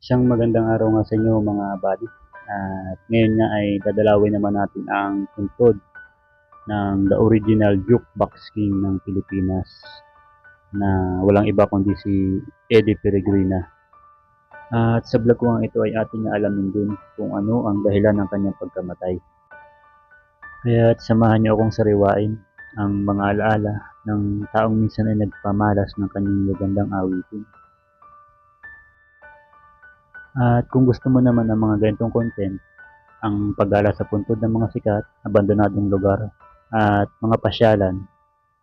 Isang magandang araw nga sa inyo mga buddy. At ngayon nga ay dadalawin naman natin ang tuntod ng the original jukebox king ng Pilipinas na walang iba kundi si Eddie Peregrina. At sa vlog ko ito ay ating alamin din kung ano ang dahilan ng kanyang pagkamatay. Kaya samahan niyo akong sariwain ang mga alaala ng taong minsan ay nagpamalas ng kanyang magandang awitin. At kung gusto mo naman ng mga ganitong content, ang paggala sa puntod ng mga sikat, abandonadong lugar, at mga pasyalan,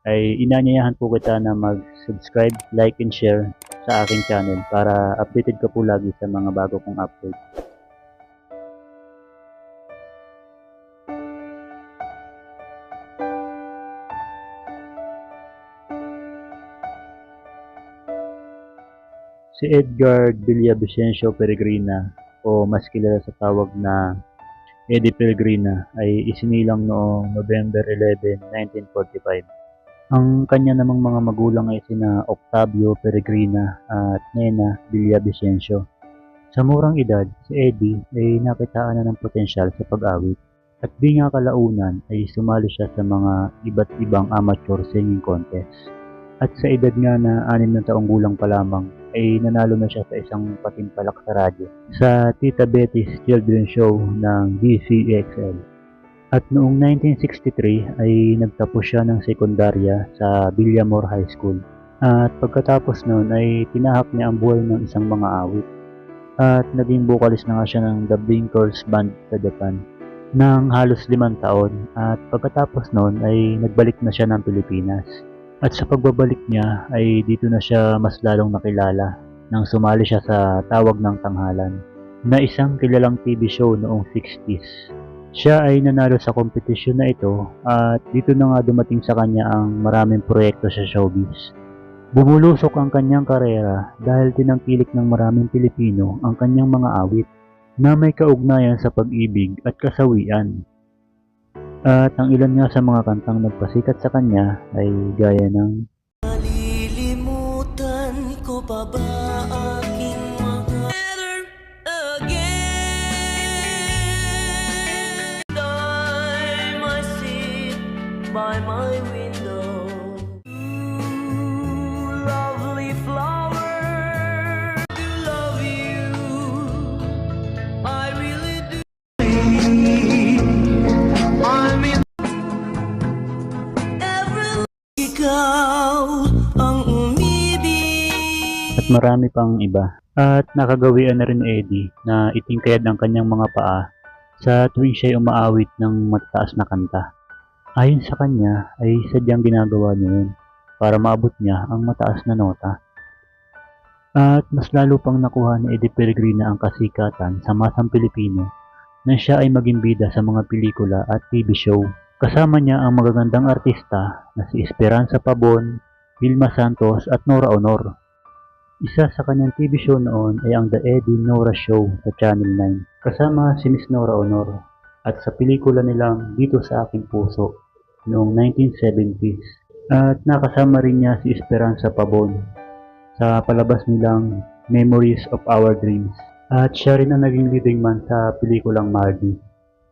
ay inanyayahan po kita na mag-subscribe, like, and share sa aking channel para updated ka po lagi sa mga bago kong upload. Si Edgar Villavicencio Peregrina o mas kilala sa tawag na Eddie Peregrina ay isinilang noong November 11, 1945. Ang kanya namang mga magulang ay sina Octavio Peregrina at Nena Villavicencio. Sa murang edad, si Eddie ay nakitaan na ng potensyal sa pag-awit at di nga kalaunan ay sumali siya sa mga iba't ibang amateur singing contest. At sa edad nga na anim na taong gulang pa lamang ay nanalo na siya sa isang patimpalak sa radyo sa Tita Betty's Children's Show ng DCXL. At noong 1963 ay nagtapos siya ng sekundarya sa Villamor High School. At pagkatapos noon ay tinahak niya ang buhay ng isang mga awit. At naging vocalist na nga siya ng The Blinkers Band sa Japan ng halos limang taon at pagkatapos noon ay nagbalik na siya ng Pilipinas. At sa pagbabalik niya ay dito na siya mas lalong nakilala nang sumali siya sa Tawag ng Tanghalan na isang kilalang TV show noong 60s. Siya ay nanalo sa kompetisyon na ito at dito na nga dumating sa kanya ang maraming proyekto sa showbiz. Bumulusok ang kanyang karera dahil tinangkilik ng maraming Pilipino ang kanyang mga awit na may kaugnayan sa pag-ibig at kasawian. At ang ilan nga sa mga kantang nagpasikat sa kanya ay gaya ng Malilimutan ko pa ba aking mga Never again? I must sit by my window at marami pang iba. At nakagawian na rin Eddie na itingkayad ang kanyang mga paa sa tuwing siya umaawit ng matataas na kanta. Ayon sa kanya ay sadyang ginagawa niya yun para maabot niya ang mataas na nota. At mas lalo pang nakuha ni Eddie Peregrina ang kasikatan sa masang Pilipino na siya ay maging bida sa mga pelikula at TV show. Kasama niya ang magagandang artista na si Esperanza Pabon, Vilma Santos at Nora Honor. Isa sa kanyang TV show noon ay ang The Eddie Nora Show sa Channel 9 kasama si Miss Nora Honor at sa pelikula nilang Dito sa Aking Puso noong 1970s at nakasama rin niya si Esperanza Pabon sa palabas nilang Memories of Our Dreams. At siya rin ang naging leading man sa pelikulang Margie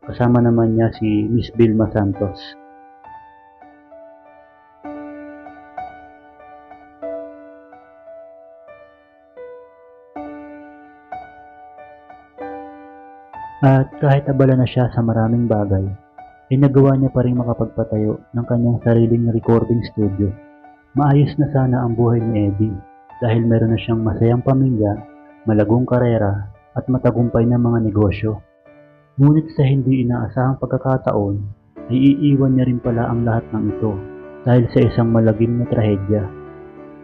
kasama naman niya si Miss Vilma Santos At kahit abala na siya sa maraming bagay, ay nagawa niya pa rin makapagpatayo ng kanyang sariling recording studio. Maayos na sana ang buhay ni Eddie dahil meron na siyang masayang pamilya, malagong karera at matagumpay na mga negosyo. Ngunit sa hindi inaasahang pagkakataon, ay iiwan niya rin pala ang lahat ng ito dahil sa isang malagim na trahedya.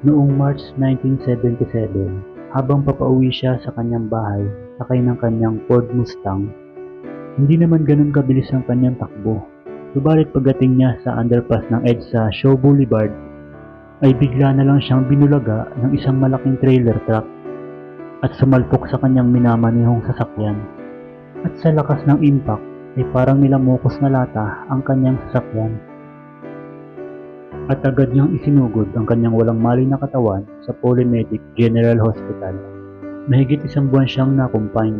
Noong March 1977, habang papauwi siya sa kanyang bahay sakay ng kanyang Ford Mustang, hindi naman ganun kabilis ang kanyang takbo. Subalit pagdating niya sa underpass ng EDSA Show Boulevard, ay bigla na lang siyang binulaga ng isang malaking trailer truck at sumalpok sa kanyang minamanihong sasakyan. At sa lakas ng impact ay parang nilamukos na lata ang kanyang sasakyan. At agad niyang isinugod ang kanyang walang mali na katawan sa Polymedic General Hospital Mahigit isang buwan siyang na-confine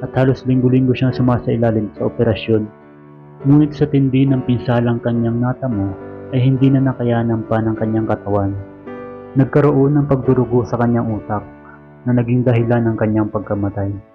at halos linggo-linggo siyang sumasailalim sa operasyon. Ngunit sa tindi ng pinsalang kanyang natamo ay hindi na nakayanan pa ng kanyang katawan. Nagkaroon ng pagdurugo sa kanyang utak na naging dahilan ng kanyang pagkamatay.